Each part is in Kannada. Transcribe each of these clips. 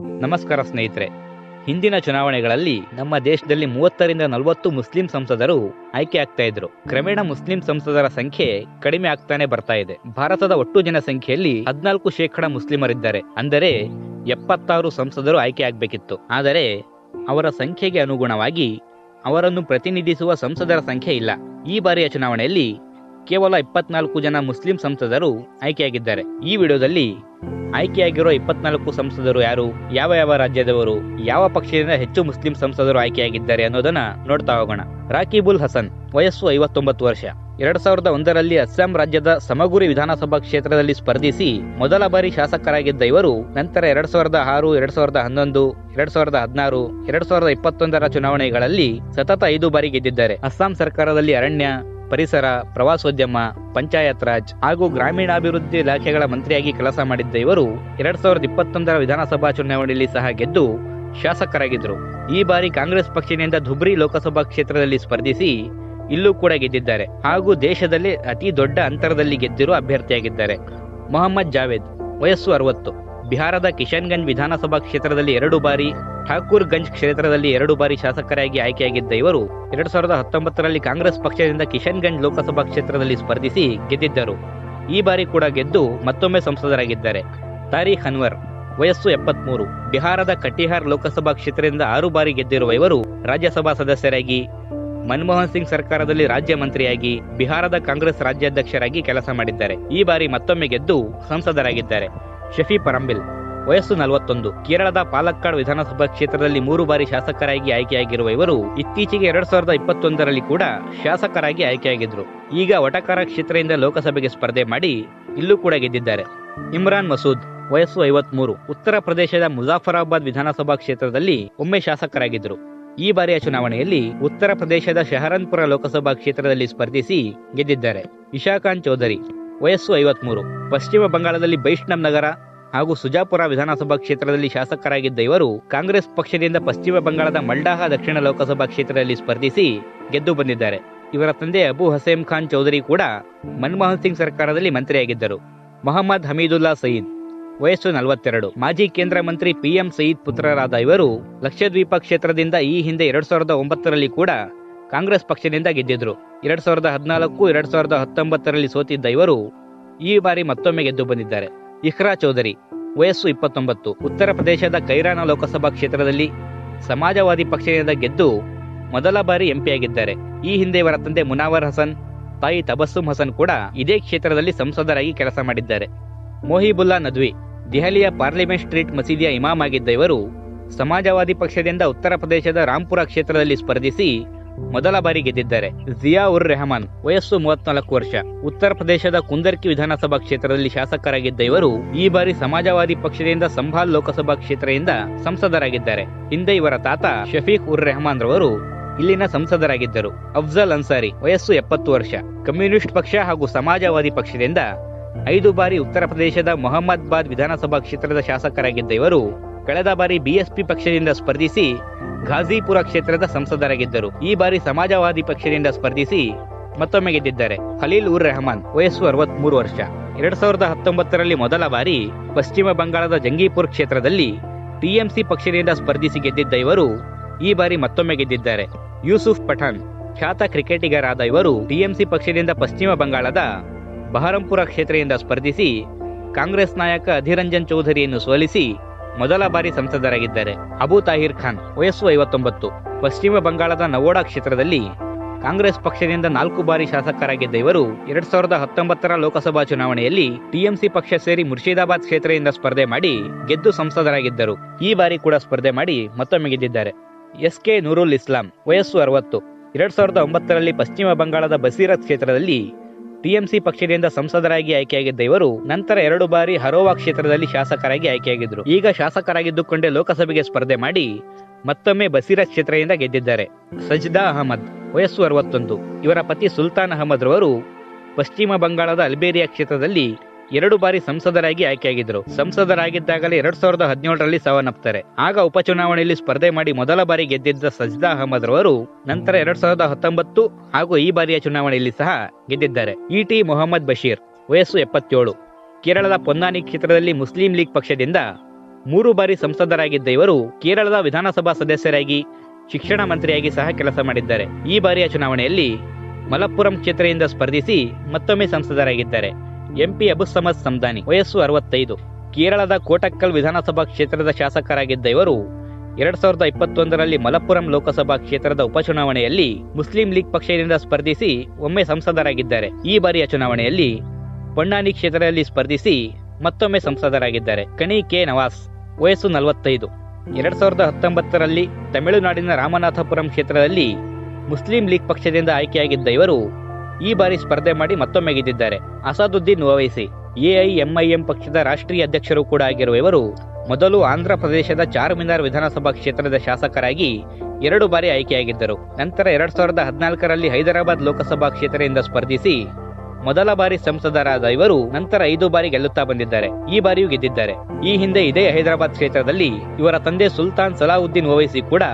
ನಮಸ್ಕಾರ ಸ್ನೇಹಿತರೆ. ಹಿಂದಿನ ಚುನಾವಣೆಗಳಲ್ಲಿ ನಮ್ಮ ದೇಶದಲ್ಲಿ ಮೂವತ್ತರಿಂದ ನಲವತ್ತು ಮುಸ್ಲಿಂ ಸಂಸದರು ಆಯ್ಕೆ ಆಗ್ತಾ ಇದ್ರು. ಕ್ರಮೇಣ ಮುಸ್ಲಿಂ ಸಂಸದರ ಸಂಖ್ಯೆ ಕಡಿಮೆ ಆಗ್ತಾನೆ ಬರ್ತಾ ಇದೆ. ಭಾರತದ ಒಟ್ಟು ಜನಸಂಖ್ಯೆಯಲ್ಲಿ ಹದಿನಾಲ್ಕು ಶೇಕಡ ಮುಸ್ಲಿಮರಿದ್ದಾರೆ. ಅಂದರೆ ಎಪ್ಪತ್ತಾರು ಸಂಸದರು ಆಯ್ಕೆ ಆಗ್ಬೇಕಿತ್ತು. ಆದರೆ ಅವರ ಸಂಖ್ಯೆಗೆ ಅನುಗುಣವಾಗಿ ಅವರನ್ನು ಪ್ರತಿನಿಧಿಸುವ ಸಂಸದರ ಸಂಖ್ಯೆ ಇಲ್ಲ. ಈ ಬಾರಿಯ ಚುನಾವಣೆಯಲ್ಲಿ ಕೇವಲ ಇಪ್ಪತ್ನಾಲ್ಕು ಜನ ಮುಸ್ಲಿಂ ಸಂಸದರು ಆಯ್ಕೆಯಾಗಿದ್ದಾರೆ. ಈ ವಿಡಿಯೋದಲ್ಲಿ ಆಯ್ಕೆಯಾಗಿರೋ ಇಪ್ಪತ್ನಾಲ್ಕು ಸಂಸದರು ಯಾರು? ಯಾವ ಯಾವ ರಾಜ್ಯದವರು? ಯಾವ ಪಕ್ಷದಿಂದ ಹೆಚ್ಚು ಮುಸ್ಲಿಂ ಸಂಸದರು ಆಯ್ಕೆಯಾಗಿದ್ದಾರೆ ಅನ್ನೋದನ್ನ ನೋಡ್ತಾ ಹೋಗೋಣ. ರಾಕಿಬುಲ್ ಹಸನ್, ವಯಸ್ಸು ಐವತ್ತೊಂಬತ್ತು ವರ್ಷ. ಎರಡ್ ಸಾವಿರದ ಒಂದರಲ್ಲಿ ಅಸ್ಸಾಂ ರಾಜ್ಯದ ಸಮಗುರಿ ವಿಧಾನಸಭಾ ಕ್ಷೇತ್ರದಲ್ಲಿ ಸ್ಪರ್ಧಿಸಿ ಮೊದಲ ಬಾರಿ ಶಾಸಕರಾಗಿದ್ದ ಇವರು, ನಂತರ ಎರಡ್ ಸಾವಿರದ ಆರು, ಎರಡ್ ಸಾವಿರದ ಹನ್ನೊಂದು, ಎರಡ್ ಸಾವಿರದ ಹದಿನಾರು, ಎರಡ್ ಸಾವಿರದ ಇಪ್ಪತ್ತೊಂದರ ಚುನಾವಣೆಗಳಲ್ಲಿ ಸತತ ಐದು ಬಾರಿ ಗೆದ್ದಿದ್ದಾರೆ. ಅಸ್ಸಾಂ ಸರ್ಕಾರದಲ್ಲಿ ಅರಣ್ಯ ಪರಿಸರ, ಪ್ರವಾಸೋದ್ಯಮ, ಪಂಚಾಯತ್ ರಾಜ್ ಹಾಗೂ ಗ್ರಾಮೀಣಾಭಿವೃದ್ಧಿ ಇಲಾಖೆಗಳ ಮಂತ್ರಿಯಾಗಿ ಕೆಲಸ ಮಾಡಿದ್ದ ಇವರು ಎರಡ್ ಸಾವಿರದ ಇಪ್ಪತ್ತೊಂದರ ವಿಧಾನಸಭಾ ಚುನಾವಣೆಯಲ್ಲಿ ಸಹ ಗೆದ್ದು ಶಾಸಕರಾಗಿದ್ದರು. ಈ ಬಾರಿ ಕಾಂಗ್ರೆಸ್ ಪಕ್ಷದಿಂದ ಧುಬ್ರಿ ಲೋಕಸಭಾ ಕ್ಷೇತ್ರದಲ್ಲಿ ಸ್ಪರ್ಧಿಸಿ ಇಲ್ಲೂ ಕೂಡ ಗೆದ್ದಿದ್ದಾರೆ ಹಾಗೂ ದೇಶದಲ್ಲಿ ಅತಿ ದೊಡ್ಡ ಅಂತರದಲ್ಲಿ ಗೆದ್ದಿರುವ ಅಭ್ಯರ್ಥಿಯಾಗಿದ್ದಾರೆ. ಮೊಹಮ್ಮದ್ ಜಾವೇದ್, ವಯಸ್ಸು ಅರವತ್ತು. ಬಿಹಾರದ ಕಿಶನ್ಗಂಜ್ ವಿಧಾನಸಭಾ ಕ್ಷೇತ್ರದಲ್ಲಿ ಎರಡು ಬಾರಿ ಠಾಕೂರ್ ಗಂಜ್ ಕ್ಷೇತ್ರದಲ್ಲಿ ಎರಡು ಬಾರಿ ಶಾಸಕರಾಗಿ ಆಯ್ಕೆಯಾಗಿದ್ದ ಇವರು ಎರಡು ಸಾವಿರದ ಹತ್ತೊಂಬತ್ತರಲ್ಲಿ ಕಾಂಗ್ರೆಸ್ ಪಕ್ಷದಿಂದ ಕಿಶನ್ಗಂಜ್ ಲೋಕಸಭಾ ಕ್ಷೇತ್ರದಲ್ಲಿ ಸ್ಪರ್ಧಿಸಿ ಗೆದ್ದಿದ್ದರು. ಈ ಬಾರಿ ಕೂಡ ಗೆದ್ದು ಮತ್ತೊಮ್ಮೆ ಸಂಸದರಾಗಿದ್ದಾರೆ. ತಾರೀಖ್ ಅನ್ವರ್, ವಯಸ್ಸು ಎಪ್ಪತ್ಮೂರು, ಬಿಹಾರದ ಕಟಿಹಾರ್ ಲೋಕಸಭಾ ಕ್ಷೇತ್ರದಿಂದ ಆರು ಬಾರಿ ಗೆದ್ದಿರುವ ಇವರು ರಾಜ್ಯಸಭಾ ಸದಸ್ಯರಾಗಿ, ಮನಮೋಹನ್ ಸಿಂಗ್ ಸರ್ಕಾರದಲ್ಲಿ ರಾಜ್ಯ ಮಂತ್ರಿಯಾಗಿ, ಬಿಹಾರದ ಕಾಂಗ್ರೆಸ್ ರಾಜ್ಯಾಧ್ಯಕ್ಷರಾಗಿ ಕೆಲಸ ಮಾಡಿದ್ದಾರೆ. ಈ ಬಾರಿ ಮತ್ತೊಮ್ಮೆ ಗೆದ್ದು ಸಂಸದರಾಗಿದ್ದಾರೆ. ಶಫಿ ಪರಂಬಿಲ್ ವಯಸ್ಸು ನಲವತ್ತೊಂದು. ಕೇರಳದ ಪಾಲಕ್ಕಾಡ್ ವಿಧಾನಸಭಾ ಕ್ಷೇತ್ರದಲ್ಲಿ ಮೂರು ಬಾರಿ ಶಾಸಕರಾಗಿ ಆಯ್ಕೆಯಾಗಿರುವ ಇವರು ಇತ್ತೀಚೆಗೆ ಎರಡ್ ಸಾವಿರದ ಇಪ್ಪತ್ತೊಂದರಲ್ಲಿ ಕೂಡ ಶಾಸಕರಾಗಿ ಆಯ್ಕೆಯಾಗಿದ್ರು. ಈಗ ವಟಕಾರ ಕ್ಷೇತ್ರದಿಂದ ಲೋಕಸಭೆಗೆ ಸ್ಪರ್ಧೆ ಮಾಡಿ ಇಲ್ಲೂ ಕೂಡ ಗೆದ್ದಿದ್ದಾರೆ. ಇಮ್ರಾನ್ ಮಸೂದ್, ವಯಸ್ಸು ಐವತ್ಮೂರು. ಉತ್ತರ ಪ್ರದೇಶದ ಮುಜಾಫರಾಬಾದ್ ವಿಧಾನಸಭಾ ಕ್ಷೇತ್ರದಲ್ಲಿ ಒಮ್ಮೆ ಶಾಸಕರಾಗಿದ್ದರು ಈ ಬಾರಿಯ ಚುನಾವಣೆಯಲ್ಲಿ ಉತ್ತರ ಪ್ರದೇಶದ ಶಹರನ್ಪುರ ಲೋಕಸಭಾ ಕ್ಷೇತ್ರದಲ್ಲಿ ಸ್ಪರ್ಧಿಸಿ ಗೆದ್ದಿದ್ದಾರೆ. ಇಶಾಖಾನ್ ಚೌಧರಿ ವಯಸ್ಸು ಐವತ್ಮೂರು. ಪಶ್ಚಿಮ ಬಂಗಾಳದಲ್ಲಿ ಬೈಷ್ಣವ್ ನಗರ ಹಾಗೂ ಸುಜಾಪುರ ವಿಧಾನಸಭಾ ಕ್ಷೇತ್ರದಲ್ಲಿ ಶಾಸಕರಾಗಿದ್ದ ಇವರು ಕಾಂಗ್ರೆಸ್ ಪಕ್ಷದಿಂದ ಪಶ್ಚಿಮ ಬಂಗಾಳದ ಮಲ್ಡಾಹ ದಕ್ಷಿಣ ಲೋಕಸಭಾ ಕ್ಷೇತ್ರದಲ್ಲಿ ಸ್ಪರ್ಧಿಸಿ ಗೆದ್ದು ಬಂದಿದ್ದಾರೆ. ಇವರ ತಂದೆ ಅಬು ಹಸೇಮ್ ಖಾನ್ ಚೌಧರಿ ಕೂಡ ಮನಮೋಹನ್ ಸಿಂಗ್ ಸರ್ಕಾರದಲ್ಲಿ ಮಂತ್ರಿಯಾಗಿದ್ದರು. ಮೊಹಮ್ಮದ್ ಹಮೀದುಲ್ಲಾ ಸಯೀದ್ ವಯಸ್ಸು ನಲವತ್ತೆರಡು. ಮಾಜಿ ಕೇಂದ್ರ ಮಂತ್ರಿ ಪಿಎಂ ಸಯೀದ್ ಪುತ್ರರಾದ ಇವರು ಲಕ್ಷದ್ವೀಪ ಕ್ಷೇತ್ರದಿಂದ ಈ ಹಿಂದೆ ಎರಡ್ ಸಾವಿರದ ಒಂಬತ್ತರಲ್ಲಿ ಕೂಡ ಕಾಂಗ್ರೆಸ್ ಪಕ್ಷದಿಂದ ಗೆದ್ದಿದ್ರು. ಎರಡ್ ಸಾವಿರದ ಹದಿನಾಲ್ಕು, ಎರಡ್ ಸಾವಿರದ ಹತ್ತೊಂಬತ್ತರಲ್ಲಿ ಸೋತಿದ್ದ ಇವರು ಈ ಬಾರಿ ಮತ್ತೊಮ್ಮೆ ಗೆದ್ದು ಬಂದಿದ್ದಾರೆ. ಇಹ್ರಾ ಚೌಧರಿ, ವಯಸ್ಸು ಇಪ್ಪತ್ತೊಂಬತ್ತು, ಉತ್ತರ ಪ್ರದೇಶದ ಕೈರಾನ ಲೋಕಸಭಾ ಕ್ಷೇತ್ರದಲ್ಲಿ ಸಮಾಜವಾದಿ ಪಕ್ಷದಿಂದ ಗೆದ್ದು ಮೊದಲ ಬಾರಿ ಎಂಪಿಯಾಗಿದ್ದಾರೆ. ಈ ಹಿಂದೆ ಇವರ ತಂದೆ ಮುನಾವರ್ ಹಸನ್, ತಾಯಿ ತಬಸ್ಸುಮ್ ಹಸನ್ ಕೂಡ ಇದೇ ಕ್ಷೇತ್ರದಲ್ಲಿ ಸಂಸದರಾಗಿ ಕೆಲಸ ಮಾಡಿದ್ದಾರೆ. ಮೋಹಿಬುಲ್ಲಾ ನದ್ವಿ, ದೆಹಲಿಯ ಪಾರ್ಲಿಮೆಂಟ್ ಸ್ಟ್ರೀಟ್ ಮಸೀದಿಯ ಇಮಾಮ್ ಆಗಿದ್ದ ಇವರು ಸಮಾಜವಾದಿ ಪಕ್ಷದಿಂದ ಉತ್ತರ ಪ್ರದೇಶದ ರಾಂಪುರ ಕ್ಷೇತ್ರದಲ್ಲಿ ಸ್ಪರ್ಧಿಸಿ ಮೊದಲ ಬಾರಿ ಗೆದ್ದಿದ್ದಾರೆ. ಜಿಯಾ ಉರ್ ರೆಹಮಾನ್, ವಯಸ್ಸು ಮೂವತ್ನಾಲ್ಕು ವರ್ಷ. ಉತ್ತರ ಪ್ರದೇಶದ ಕುಂದರ್ಕಿ ವಿಧಾನಸಭಾ ಕ್ಷೇತ್ರದಲ್ಲಿ ಶಾಸಕರಾಗಿದ್ದ ಇವರು ಈ ಬಾರಿ ಸಮಾಜವಾದಿ ಪಕ್ಷದಿಂದ ಸಂಭಾಲ್ ಲೋಕಸಭಾ ಕ್ಷೇತ್ರದಿಂದ ಸಂಸದರಾಗಿದ್ದಾರೆ. ಹಿಂದೆ ಇವರ ತಾತ ಶಫೀಕ್ ಉರ್ ರೆಹಮಾನ್ ರವರು ಇಲ್ಲಿನ ಸಂಸದರಾಗಿದ್ದರು. ಅಫ್ಜಲ್ ಅನ್ಸಾರಿ, ವಯಸ್ಸು ಎಪ್ಪತ್ತು ವರ್ಷ. ಕಮ್ಯುನಿಸ್ಟ್ ಪಕ್ಷ ಹಾಗೂ ಸಮಾಜವಾದಿ ಪಕ್ಷದಿಂದ ಐದು ಬಾರಿ ಉತ್ತರ ಪ್ರದೇಶದ ಮೊಹಮ್ಮದಾಬಾದ್ ವಿಧಾನಸಭಾ ಕ್ಷೇತ್ರದ ಶಾಸಕರಾಗಿದ್ದ ಇವರು, ಕಳೆದ ಬಾರಿ ಬಿಎಸ್ಪಿ ಪಕ್ಷದಿಂದ ಸ್ಪರ್ಧಿಸಿ ಘಾಜಿಪುರ ಕ್ಷೇತ್ರದ ಸಂಸದರಾಗಿದ್ದರು. ಈ ಬಾರಿ ಸಮಾಜವಾದಿ ಪಕ್ಷದಿಂದ ಸ್ಪರ್ಧಿಸಿ ಮತ್ತೊಮ್ಮೆ ಗೆದ್ದಿದ್ದಾರೆ. ಖಲೀಲ್ ಉರ್ ರೆಹಮಾನ್, ವಯಸ್ಸು ಅರವತ್ಮೂರು ವರ್ಷ. ಎರಡ್ ಸಾವಿರದ ಹತ್ತೊಂಬತ್ತರಲ್ಲಿ ಮೊದಲ ಬಾರಿ ಪಶ್ಚಿಮ ಬಂಗಾಳದ ಜಂಗೀಪುರ್ ಕ್ಷೇತ್ರದಲ್ಲಿ ಟಿಎಂಸಿ ಪಕ್ಷದಿಂದ ಸ್ಪರ್ಧಿಸಿ ಗೆದ್ದಿದ್ದ ಇವರು ಈ ಬಾರಿ ಮತ್ತೊಮ್ಮೆ ಗೆದ್ದಿದ್ದಾರೆ. ಯೂಸುಫ್ ಪಠಾಣ್, ಖ್ಯಾತ ಕ್ರಿಕೆಟಿಗರಾದ ಇವರು ಟಿಎಂಸಿ ಪಕ್ಷದಿಂದ ಪಶ್ಚಿಮ ಬಂಗಾಳದ ಬಹರಂಪುರ ಕ್ಷೇತ್ರದಿಂದ ಸ್ಪರ್ಧಿಸಿ ಕಾಂಗ್ರೆಸ್ ನಾಯಕ ಅಧಿರಂಜನ್ ಚೌಧರಿಯನ್ನು ಸೋಲಿಸಿ ಮೊದಲ ಬಾರಿ ಸಂಸದರಾಗಿದ್ದಾರೆ ಅಬು ತಾಹಿರ್ ಖಾನ್, ವಯಸ್ಸು ಐವತ್ತೊಂಬತ್ತು. ಪಶ್ಚಿಮ ಬಂಗಾಳದ ನವೋಡಾ ಕ್ಷೇತ್ರದಲ್ಲಿ ಕಾಂಗ್ರೆಸ್ ಪಕ್ಷದಿಂದ ನಾಲ್ಕು ಬಾರಿ ಶಾಸಕರಾಗಿದ್ದ ಇವರು ಎರಡ್ ಸಾವಿರದ ಹತ್ತೊಂಬತ್ತರ ಲೋಕಸಭಾ ಚುನಾವಣೆಯಲ್ಲಿ ಟಿಎಂಸಿ ಪಕ್ಷ ಸೇರಿ ಮುರ್ಷಿದಾಬಾದ್ ಕ್ಷೇತ್ರದಿಂದ ಸ್ಪರ್ಧೆ ಮಾಡಿ ಗೆದ್ದು ಸಂಸದರಾಗಿದ್ದರು. ಈ ಬಾರಿ ಕೂಡ ಸ್ಪರ್ಧೆ ಮಾಡಿ ಮತ್ತೊಮ್ಮೆ ಗೆದ್ದಿದ್ದಾರೆ. ಎಸ್ ಕೆ ನೂರುಲ್ ಇಸ್ಲಾಂ, ವಯಸ್ಸು ಅರವತ್ತು. ಎರಡ್ ಸಾವಿರದ ಒಂಬತ್ತರಲ್ಲಿ ಪಶ್ಚಿಮ ಬಂಗಾಳದ ಬಸೀರತ್ ಕ್ಷೇತ್ರದಲ್ಲಿ ಟಿಎಂಸಿ ಪಕ್ಷದಿಂದ ಸಂಸದರಾಗಿ ಆಯ್ಕೆಯಾಗಿದ್ದ ಇವರು ನಂತರ ಎರಡು ಬಾರಿ ಹರೋವಾ ಕ್ಷೇತ್ರದಲ್ಲಿ ಶಾಸಕರಾಗಿ ಆಯ್ಕೆಯಾಗಿದ್ದರು. ಈಗ ಶಾಸಕರಾಗಿದ್ದುಕೊಂಡೇ ಲೋಕಸಭೆಗೆ ಸ್ಪರ್ಧೆ ಮಾಡಿ ಮತ್ತೊಮ್ಮೆ ಬಸೀರ ಕ್ಷೇತ್ರದಿಂದ ಗೆದ್ದಿದ್ದಾರೆ. ಸಜ್ದಾ ಅಹಮದ್, ವಯಸ್ಸು ಅರವತ್ತೊಂದು. ಇವರ ಪತಿ ಸುಲ್ತಾನ್ ಅಹಮದ್ ರವರು ಪಶ್ಚಿಮ ಬಂಗಾಳದ ಅಲ್ಬೇರಿಯಾ ಕ್ಷೇತ್ರದಲ್ಲಿ ಎರಡು ಬಾರಿ ಸಂಸದರಾಗಿ ಆಯ್ಕೆಯಾಗಿದ್ದರು. ಸಂಸದರಾಗಿದ್ದಾಗಲೇ ಎರಡ್ ಸಾವಿರದ ಹದಿನೇಳರಲ್ಲಿ ಸಾವನ್ನಪ್ತಾರೆ ಆಗ ಉಪಚುನಾವಣೆಯಲ್ಲಿ ಸ್ಪರ್ಧೆ ಮಾಡಿ ಮೊದಲ ಬಾರಿ ಗೆದ್ದಿದ್ದ ಸಜ್ದಾ ಅಹಮದ್ ರವರು ನಂತರ ಎರಡ್ ಸಾವಿರದ ಹತ್ತೊಂಬತ್ತು ಹಾಗೂ ಈ ಬಾರಿಯ ಚುನಾವಣೆಯಲ್ಲಿ ಸಹ ಗೆದ್ದಿದ್ದಾರೆ. ಇಟಿ ಮೊಹಮ್ಮದ್ ಬಶೀರ್, ವಯಸ್ಸು ಎಪ್ಪತ್ತೇಳು. ಕೇರಳದ ಪೊನ್ನಾನಿ ಕ್ಷೇತ್ರದಲ್ಲಿ ಮುಸ್ಲಿಂ ಲೀಗ್ ಪಕ್ಷದಿಂದ ಮೂರು ಬಾರಿ ಸಂಸದರಾಗಿದ್ದ ಇವರು ಕೇರಳದ ವಿಧಾನಸಭಾ ಸದಸ್ಯರಾಗಿ, ಶಿಕ್ಷಣ ಮಂತ್ರಿಯಾಗಿ ಸಹ ಕೆಲಸ ಮಾಡಿದ್ದಾರೆ. ಈ ಬಾರಿಯ ಚುನಾವಣೆಯಲ್ಲಿ ಮಲಪ್ಪುರಂ ಕ್ಷೇತ್ರದಿಂದ ಸ್ಪರ್ಧಿಸಿ ಮತ್ತೊಮ್ಮೆ ಸಂಸದರಾಗಿದ್ದಾರೆ. ಎಂಪಿ ಅಬುಸಮದ್ ಸಮದಾನಿ ವಯಸ್ಸು ಅರವತ್ತೈದು. ಕೇರಳದ ಕೋಟಕ್ಕಲ್ ವಿಧಾನಸಭಾ ಕ್ಷೇತ್ರದ ಶಾಸಕರಾಗಿದ್ದ ಇವರು ಎರಡ್ ಸಾವಿರದ ಇಪ್ಪತ್ತೊಂದರಲ್ಲಿ ಮಲಪ್ಪುರಂ ಲೋಕಸಭಾ ಕ್ಷೇತ್ರದ ಉಪಚುನಾವಣೆಯಲ್ಲಿ ಮುಸ್ಲಿಂ ಲೀಗ್ ಪಕ್ಷದಿಂದ ಸ್ಪರ್ಧಿಸಿ ಒಮ್ಮೆ ಸಂಸದರಾಗಿದ್ದಾರೆ. ಈ ಬಾರಿಯ ಚುನಾವಣೆಯಲ್ಲಿ ಪೊಣ್ಣಾನಿ ಕ್ಷೇತ್ರದಲ್ಲಿ ಸ್ಪರ್ಧಿಸಿ ಮತ್ತೊಮ್ಮೆ ಸಂಸದರಾಗಿದ್ದಾರೆ. ಕಣಿ ಕೆ ನವಾಸ್, ವಯಸ್ಸು ನಲವತ್ತೈದು. ಎರಡ್ ಸಾವಿರದ ಹತ್ತೊಂಬತ್ತರಲ್ಲಿ ತಮಿಳುನಾಡಿನ ರಾಮನಾಥಪುರಂ ಕ್ಷೇತ್ರದಲ್ಲಿ ಮುಸ್ಲಿಂ ಲೀಗ್ ಪಕ್ಷದಿಂದ ಆಯ್ಕೆಯಾಗಿದ್ದ ಇವರು ಈ ಬಾರಿ ಸ್ಪರ್ಧೆ ಮಾಡಿ ಮತ್ತೊಮ್ಮೆ ಗೆದ್ದಿದ್ದಾರೆ. ಅಸಾದುದ್ದೀನ್ ಓವೈಸಿ ಎಐಎಂಐಎಂ ಪಕ್ಷದ ರಾಷ್ಟ್ರೀಯ ಅಧ್ಯಕ್ಷರು ಕೂಡ ಆಗಿರುವ ಇವರು ಮೊದಲು ಆಂಧ್ರ ಪ್ರದೇಶದ ಚಾರ್ಮಿನಾರ್ ವಿಧಾನಸಭಾ ಕ್ಷೇತ್ರದ ಶಾಸಕರಾಗಿ ಎರಡು ಬಾರಿ ಆಯ್ಕೆಯಾಗಿದ್ದರು. ನಂತರ ಎರಡ್ ಸಾವಿರದ ಹದಿನಾಲ್ಕರಲ್ಲಿ ಹೈದರಾಬಾದ್ ಲೋಕಸಭಾ ಕ್ಷೇತ್ರದಿಂದ ಸ್ಪರ್ಧಿಸಿ ಮೊದಲ ಬಾರಿ ಸಂಸದರಾದ ಇವರು ನಂತರ ಐದು ಬಾರಿ ಗೆಲ್ಲುತ್ತಾ ಬಂದಿದ್ದಾರೆ. ಈ ಬಾರಿಯೂ ಗೆದ್ದಿದ್ದಾರೆ. ಈ ಹಿಂದೆ ಇದೇ ಹೈದರಾಬಾದ್ ಕ್ಷೇತ್ರದಲ್ಲಿ ಇವರ ತಂದೆ ಸುಲ್ತಾನ್ ಸಲಾವುದ್ದೀನ್ ಓವೈಸಿ ಕೂಡ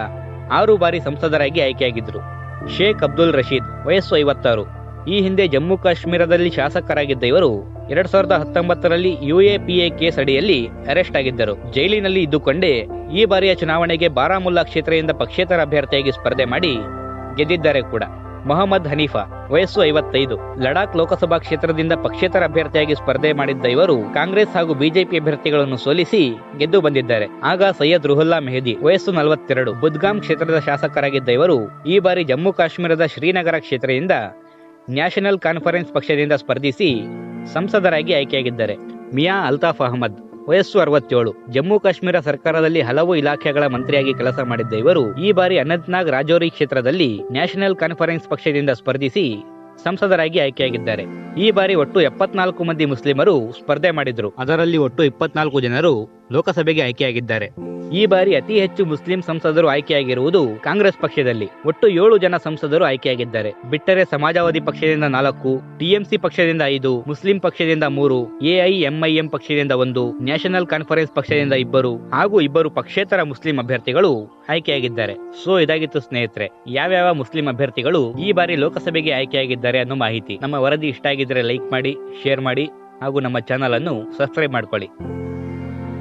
ಆರು ಬಾರಿ ಸಂಸದರಾಗಿ ಆಯ್ಕೆಯಾಗಿದ್ದರು. ಶೇಖ್ ಅಬ್ದುಲ್ ರಶೀದ್, ವಯಸ್ಸು ಐವತ್ತಾರು. ಈ ಹಿಂದೆ ಜಮ್ಮು ಕಾಶ್ಮೀರದಲ್ಲಿ ಶಾಸಕರಾಗಿದ್ದ ಇವರು ಎರಡ್ ಸಾವಿರದ ಹತ್ತೊಂಬತ್ತರಲ್ಲಿ ಯುಎಪಿಎ ಕೇಸ್ ಅಡಿಯಲ್ಲಿ ಅರೆಸ್ಟ್ ಆಗಿದ್ದರು. ಜೈಲಿನಲ್ಲಿ ಇದ್ದುಕೊಂಡೇ ಈ ಬಾರಿಯ ಚುನಾವಣೆಗೆ ಬಾರಾಮುಲ್ಲಾ ಕ್ಷೇತ್ರದಿಂದ ಪಕ್ಷೇತರ ಅಭ್ಯರ್ಥಿಯಾಗಿ ಸ್ಪರ್ಧೆ ಮಾಡಿ ಗೆದ್ದಿದ್ದಾರೆ ಕೂಡ. ಮೊಹಮ್ಮದ್ ಹನೀಫಾ, ವಯಸ್ಸು ಐವತ್ತೈದು, ಲಡಾಖ್ ಲೋಕಸಭಾ ಕ್ಷೇತ್ರದಿಂದ ಪಕ್ಷೇತರ ಅಭ್ಯರ್ಥಿಯಾಗಿ ಸ್ಪರ್ಧೆ ಮಾಡಿದ್ದ ಇವರು ಕಾಂಗ್ರೆಸ್ ಹಾಗೂ ಬಿಜೆಪಿ ಅಭ್ಯರ್ಥಿಗಳನ್ನು ಸೋಲಿಸಿ ಗೆದ್ದು ಬಂದಿದ್ದಾರೆ. ಆಗ ಸೈಯದ್ ರುಹುಲ್ಲಾ ಮೆಹದಿ, ವಯಸ್ಸು ನಲವತ್ತೆರಡು ಬುದ್ಗಾಮ್ ಕ್ಷೇತ್ರದ ಶಾಸಕರಾಗಿದ್ದ ಇವರು ಈ ಬಾರಿ ಜಮ್ಮು ಕಾಶ್ಮೀರದ ಶ್ರೀನಗರ ಕ್ಷೇತ್ರದಿಂದ ನ್ಯಾಷನಲ್ ಕಾನ್ಫರೆನ್ಸ್ ಪಕ್ಷದಿಂದ ಸ್ಪರ್ಧಿಸಿ ಸಂಸದರಾಗಿ ಆಯ್ಕೆಯಾಗಿದ್ದಾರೆ. ಮಿಯಾ ಅಲ್ತಾಫ್ ಅಹಮದ್, ವಯಸ್ಸು ಅರವತ್ತೇಳು, ಜಮ್ಮು ಕಾಶ್ಮೀರ ಸರ್ಕಾರದಲ್ಲಿ ಹಲವು ಇಲಾಖೆಗಳ ಮಂತ್ರಿಯಾಗಿ ಕೆಲಸ ಮಾಡಿದ್ದ ಇವರು ಈ ಬಾರಿ ಅನಂತ್ನಾಗ್ ರಾಜೌರಿ ಕ್ಷೇತ್ರದಲ್ಲಿ ನ್ಯಾಷನಲ್ ಕಾನ್ಫರೆನ್ಸ್ ಪಕ್ಷದಿಂದ ಸ್ಪರ್ಧಿಸಿ ಸಂಸದರಾಗಿ ಆಯ್ಕೆಯಾಗಿದ್ದಾರೆ. ಈ ಬಾರಿ ಒಟ್ಟು ಎಪ್ಪತ್ನಾಲ್ಕು ಮಂದಿ ಮುಸ್ಲಿಮರು ಸ್ಪರ್ಧೆ ಮಾಡಿದ್ರು. ಅದರಲ್ಲಿ ಒಟ್ಟು ಇಪ್ಪತ್ನಾಲ್ಕು ಜನರು ಲೋಕಸಭೆಗೆ ಆಯ್ಕೆಯಾಗಿದ್ದಾರೆ. ಈ ಬಾರಿ ಅತಿ ಹೆಚ್ಚು ಮುಸ್ಲಿಂ ಸಂಸದರು ಆಯ್ಕೆಯಾಗಿರುವುದು ಕಾಂಗ್ರೆಸ್ ಪಕ್ಷದಲ್ಲಿ. ಒಟ್ಟು ಏಳು ಜನ ಸಂಸದರು ಆಯ್ಕೆಯಾಗಿದ್ದಾರೆ. ಬಿಟ್ಟರೆ ಸಮಾಜವಾದಿ ಪಕ್ಷದಿಂದ ನಾಲ್ಕು, ಟಿಎಂಸಿ ಪಕ್ಷದಿಂದ ಐದು, ಮುಸ್ಲಿಂ ಪಕ್ಷದಿಂದ ಮೂರು ಎಐಎಂಐಎಂ ಪಕ್ಷದಿಂದ ಒಂದು, ನ್ಯಾಷನಲ್ ಕಾನ್ಫರೆನ್ಸ್ ಪಕ್ಷದಿಂದ ಇಬ್ಬರು ಹಾಗೂ ಇಬ್ಬರು ಪಕ್ಷೇತರ ಮುಸ್ಲಿಂ ಅಭ್ಯರ್ಥಿಗಳು ಆಯ್ಕೆಯಾಗಿದ್ದಾರೆ. ಸೊ, ಇದಾಗಿತ್ತು ಸ್ನೇಹಿತರೆ, ಯಾವ್ಯಾವ ಮುಸ್ಲಿಂ ಅಭ್ಯರ್ಥಿಗಳು ಈ ಬಾರಿ ಲೋಕಸಭೆಗೆ ಆಯ್ಕೆಯಾಗಿದ್ದಾರೆ ಅನ್ನೋ ಮಾಹಿತಿ. ನಮ್ಮ ವರದಿ ಇಷ್ಟ ಆಗಿದ್ರೆ ಲೈಕ್ ಮಾಡಿ, ಶೇರ್ ಮಾಡಿ, ಹಾಗೂ ನಮ್ಮ ಚಾನಲ್ ಅನ್ನು ಸಬ್ಸ್ಕ್ರೈಬ್ ಮಾಡ್ಕೊಳ್ಳಿ.